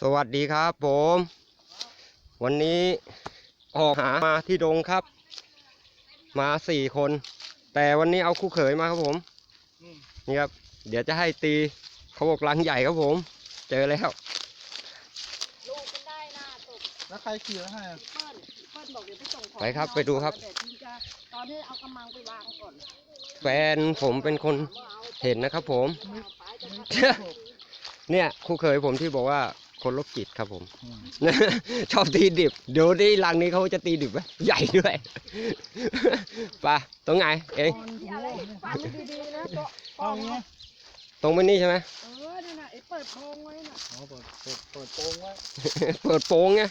สวัสดีครับผม วันนี้ออกหามาที่ดงครับ มาสี่คน แต่วันนี้เอาคู่เขยมาครับผมอืมนี่ครับ เดี๋ยวจะให้ตีเขาบอกลังใหญ่ครับผม เจอแล้วลูกมันได้หน้าตกแล้วใครขี่แล้วให้อะเปิ้ลเปิ้ลบอกเดี๋ยวไปส่งของไปครับให้น้องไปดูครับก่อนเยวพี่จะตอนนี้เอากำมังไปวางก่อนแฟนผมเป็นคนว่าเอาเห็นนะครับผมเอาไปจะทำเชื่อเนี่ยคู่เขยผมที่บอกว่า คนโรคจิตครับผมอืมชอบตีดิบ เดี๋ยวนี้รังนี้เขาจะตีดิบไหมใหญ่ด้วยไปตรงไหนเองอะไรฟังดีๆนะโต๊ะเอาอย่างเงี้ยตรงไปนี่ใช่ไหมเออนั่นน่ะไอ้เปิดโพรงไว้น่ะอ๋อเปิดเปิดเปิดโปงไว้เปิดโปงไง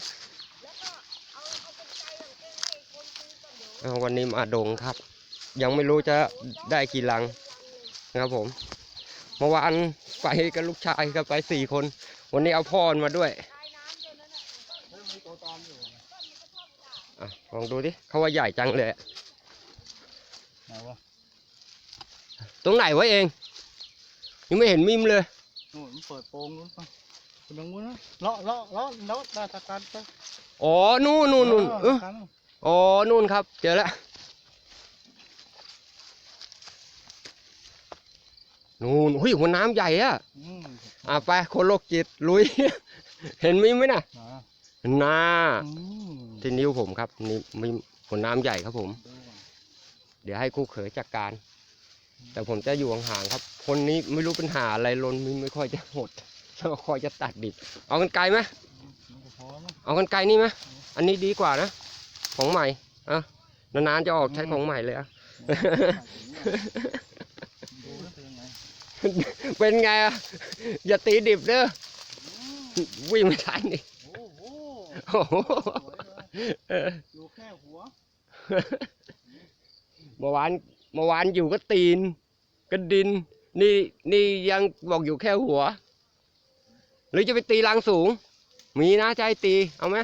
แล้วก็เอาเอาเป็นใจของเองให้คนซื้อก่อนเดี๋ยวเอาวันนี้มาดงครับ ยังไม่รู้จะได้กี่ลังนะครับผมเมื่อวานไปกับลูกชายก็ไปสี่คน วันนี้เอาพ่อมาด้วยใช้น้ำเย็นนั่นน่ะเฮ้ยมีตัวตามอยู่อะลองดูดิเขาว่าใหญ่จังเลยอะไหนวะตรงไหนวะเอง ยังไม่เห็นมิมเลยนู่นมันเปิดโปงนู้นป่ะคุณดังวุ้นนะเลาะเลาะเลาะเลาะได้ตะการไปอ๋อ นู่นนู่นนู่นเออตะการนู่นอ๋อ นู่นครับ เจอแล้ว นู่นหุ้ยหัวน้ำใหญ่อะอืมอะไปคนโรคจิตลุย เห็นมิมไหมน่ะมาน่าอืมที่นิ้วผมครับนี่มิมหัวน้ำใหญ่ครับผมดูก่อนเดี๋ยวให้คู่เขยจัดการ แต่ผมจะอยู่ห่างๆครับ คนนี้ไม่รู้เป็นหาอะไรลนมิมไม่ค่อยจะหดจะคอยจะตัดดิบเอากันไกลไหมมันก็พอนะเอากันไกลนี่ไหมอันนี้ดีกว่านะ ของใหม่อะนานๆจะออกใช้ของใหม่เลยอะ ดูนะเป็นยังไง เป็นไงอะ อย่าตีดิบเด้อวิ่งไม่ทันนี่โอ้โหโอ้โหสวยเลยเอออยู่แค่หัวเมื่อวานเมื่อวานอยู่ก็ตีนก็ดิน นี่นี่ยังบอกอยู่แค่หัว หรือจะไปตีรังสูง มีนะจะให้ตีเอาไหม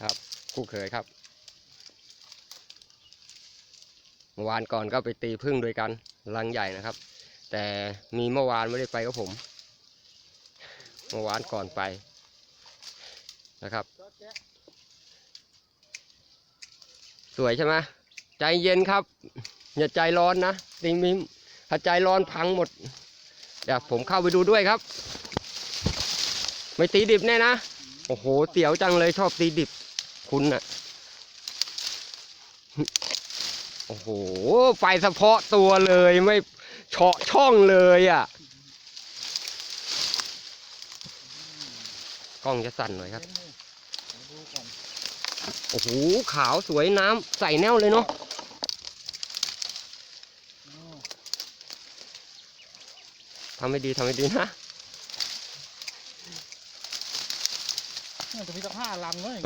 ครับคู่เคยครับ เมื่อวานก่อนก็ไปตีพึ่งด้วยกัน รังใหญ่นะครับ แต่มีเมื่อวานไม่ได้ไปกับผม เมื่อวานก่อนไปนะครับ สวยใช่ไหมใจเย็นครับ อย่าใจร้อนนะติงมิมถ้าใจร้อนพังหมด เดี๋ยวผมเข้าไปดูด้วยครับ ไม่ตีดิบแน่นะ โอ้โหเสียวจังเลยชอบตีดิบ คุณน่ะ โอ้โหไปเฉพาะตัวเลยไม่เฉาะช่องเลยอะ กล้องจะสั่นหน่อยครับ โอ้โห ขาวสวยน้ำใส่แนวเลยเนาะทำให้ดีทำให้ดีนะ นี่ยจะมีตั้งห้าลังเลย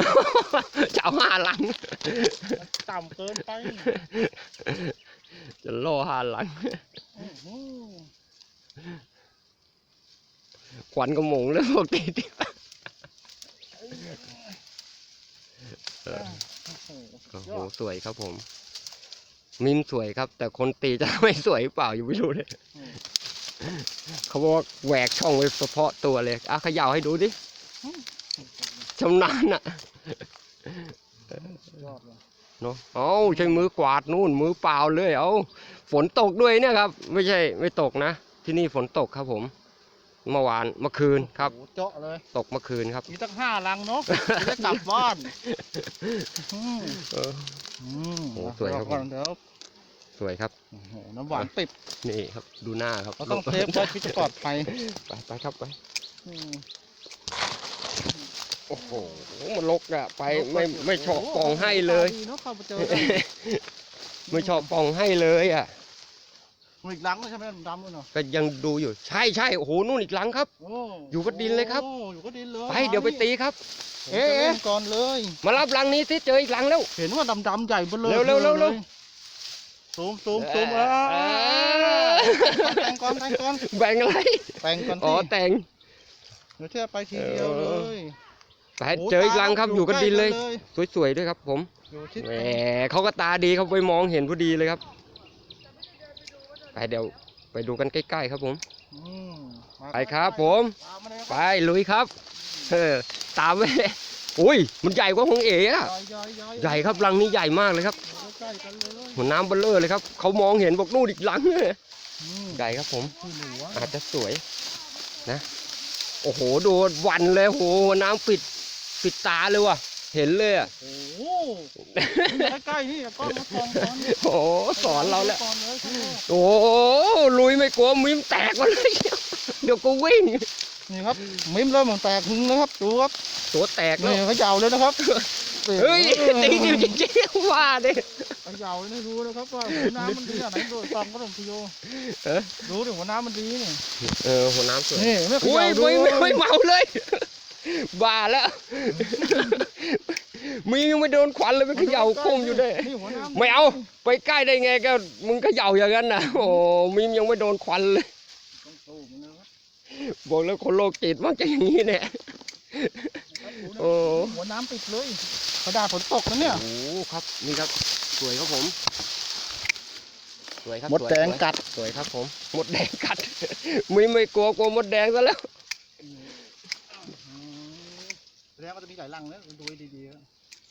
จะเอาห้าหลังมันต่ำเกินไป จะล่อห้าหลังอื้อหือขวัญกระหมงเลยพวกตีดิโอ้โหโอ้โหยอดสวยครับผม มิมสวยครับ แต่คนตีจะไม่สวยหรือเปล่าอยู่ไม่รู้เลยเขาบอกว่าแหวกช่องไว้เฉพาะตัวเลยอะเขย่าให้ดูดิ ชำนาญอะยอดเลยเนาะเอาใช้มือกวาดนู่น มือเปล่าเลยเอาฝนตกด้วยเนี่ยครับ ไม่ใช่ไม่ตกนะ ที่นี่ฝนตกครับผมเมื่อวานเมื่อคืนครับโอ้โหเจาะเลย ตกเมื่อคืนครับ มีตั้งห้าลังเนาะจะได้กลับบ้านอืมเอออืมโอ้สวยครับเดี๋ก่อนเดี๋ยวสวยครับโอ้โหน้ำหวานติดนี่ครับ ดูหน้าครับเราต้องเซฟไว้ชีวิตจะปลอดภัยไปไปครับไปอืม โอ้โห มันลกอะไปไม่ไม่ชอบปองให้เลย ดีเนาะเข้าไปเจอกันไม่ชอบปองให้เลยอะมีอีกลังเลยใช่ไหมดำๆเลยเนาะก็ยังดูอยู่ ใช่ใช่โอ้โห นู่นอีกหลังครับ โอ้อยู่กับดินเลยครับ โอ้อยู่กับดินเลยไปเดี๋ยวไปตีครับ เอ๊ะเอ๊ะ ก่อนเลย มารับหลังนี้สิเจออีกหลังแล้ว เห็นว่าดำๆใหญ่เบ้อเลยเร็วเร็วเร็วเร็ว ซูมซูมซูมเอเอออแต่งก่อนแต่งก่อนแบ่งอะไร แต่งก่อนอ๋อสิแต่ง เดี๋ยวเชื่อไปทีเดียวเลย ไปเจออีกหลังครับอยู่กับดินเลยใกสวยๆด้วยครับผมอยู่ชิดแหมเขาก็ตาดีเขาไปมองเห็นพอดีเลยครับ ไปเดี๋ยวไปดูกันใกล้ๆครับผมอืมมาไปครับผมตามมาเลยคไปรับลุยครับเออตามไปอุ้ยมันใหญ่กว่าของเอ๋อะใหญ่ใหญ่ใหญ่ครับรังนี้ใหญ่มากเลยครับใกล้กันเลยหัวน้ำเบลเลอร์เลยครับเขามองเห็นบอกนู่นอีกหลังเนี่ยอืมใหญ่ครับผมที่หลัวอาจจะสวยนะ โอ้โหดูวันเลยโอ้โหหัวน้ำปิด ปิดตาเลยว่ะ เห็นเลยอะ โอ้โหใกล้ๆนี่กล้องมาส่องก่อนโอ้โหสอนเราแล้ว ก่อนเลยครับโอ้โหลุยไม่กลัวมิมแตกมาเลย เดี๋ยวก็วิ่ง นี่ครับมิมเริ่มมันแตกหึงแล้วครับดูครับตัวแตกแล้ว นี่เขาเหยาเลยนะครับเฮ้ยตีดิวจริงๆว่าดิ เขาเหยาเลยนะดูนะครับว่าหัวน้ำมันดีขนาดไหนดูส่องก็ต้องพิโยเออดูดิหัวน้ำมันดีนี่เออหัวน้ำสวยนี่ไม่เขอุ้ยย่าดูไม่ไม่ไม่เมาเลย บ้าแล้ว มียังไม่โดนควันเลยไปเขย่าคุ้มอยู่ด้วยนี่หัวน้ำไม่เอา ไปใกล้ได้ไงก็มึงเขย่าอย่างนั้นนะโอ้มียังไม่โดนควันเลย ต้องสู้มันนะครับบอกแล้วคนโรคจิตมักจะอย่างนี้เนี่ย โอ้ หัวน้ำปิดเลยกระดาษฝนตกนะเนี่ย โอ้ครับนี่ครับ สวยครับผม สวยครับมดสวยแดงสวยกัด สวยครับผม มดแดงกัดมีไม่กลัวกลัวมดแดงซะแล้ว แสดงว่าจะมีหลายรังแล้วดูให้ดีๆครับ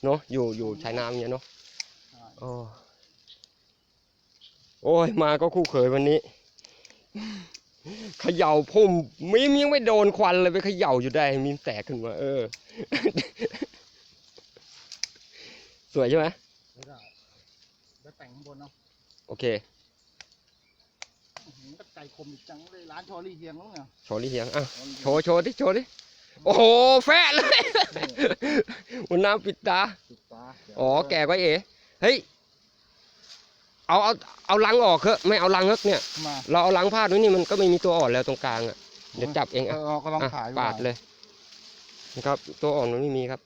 เนาะอยู่อยู่ชายน้ำเนี่ยเนาะใช่โอ้โอ้ยมาก็คู่เขยวันนี้เขย่าพุ่มมีมยังไม่โดนควันเลยไปเขย่าอยู่ได้มีมแตกขึ้นมา เออ สวยใช่ไหมไม่ได้จะแต่งข้างบนเนาะโอเคอื้อหือก็ใจคมอีกจังเลยร้านชอรี่เฮียงแล้วเนี่ย โชว์ดิเฮียงอะโชว์โชว์ดิโชว์ดิ โอ้โหแฟะเลยมันน้ำปิดตาติดตาเดี๋ยวอ๋อแกก็เอ๋เฮ้ยเอาเอาเอาลังออกเถอะไม่เอาลังเถอะเนี่ย มาเราเอาลังพาดไว้นี่มันก็ไม่มีตัวอ่อนแล้วตรงกลางอะเดี๋ยวจับเองเออะอก็ลองอะขายปาดเลยนะครับ ตัวอ่อนมันไม่มีครับ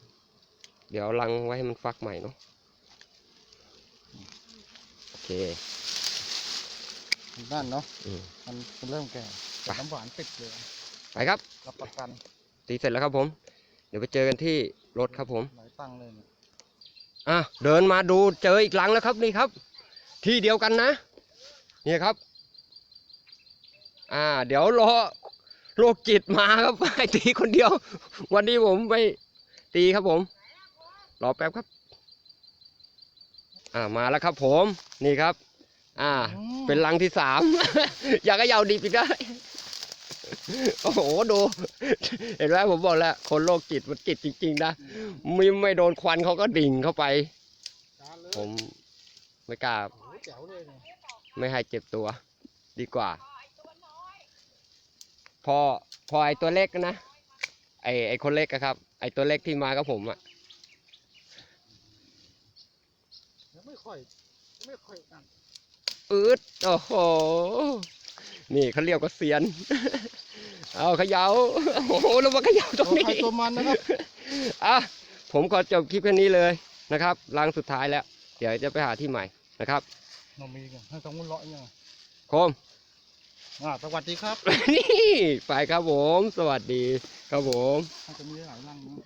เดี๋ยวเอาลังไว้ให้มันฟักใหม่เนาะโอเคด้านเนาะอืมมันมันเริ่มแก่ไป น้ำหวานติดเลย ไปครับรับประกัน ตีเสร็จแล้วครับผม เดี๋ยวไปเจอกันที่รถครับผมหลายตังค์เลยเนี่ยอะเดินมาดูเจออีกหลังแล้วครับนี่ครับ ที่เดียวกันนะนี่ครับ อ่า เดี๋ยวรอโรคจิตมาครับให้ตีคนเดียว วันนี้ผมไปตีครับผม รอแป๊บครับ อ่ามาแล้วครับผมนี่ครับ อ่าอืมเป็นลังที่สาม อยากให้ยาวดีบอีกได้ โอ้โหดู เห็นไหมผมบอกแล้ว คนโรคจิตมันจิตจริง ๆ นะไม่ไม่โดนควันเขาก็ดิ่งเข้าไปจานเลยผมไม่กล้าโอ้ยแจ๋วเลยเนี่ยไม่ให้เจ็บตัว ดีกว่า พอพอไอตัวเล็กนะไอไอคนเล็กอะครับ ไอตัวเล็กที่มากับผมอะยังไม่ค่อยยังไม่ค่อยนั่นอืดโอ้โห นี่เขาเรียกว่าเซียน เอาเขยาโอ้โหแล้วมาเขยาตรงตัวนี้ใครตัวมันนะครับอะผมขอจบคลิปแค่นี้เลยนะครับรังสุดท้ายแล้ว เดี๋ยวจะไปหาที่ใหม่นะครับนมีกันให้ต้องมุนเลาะยังไงโคมอ่าสวัสดีครับ นี่ไปครับผม สวัสดีครับผมให้จะมีหลายรังนะ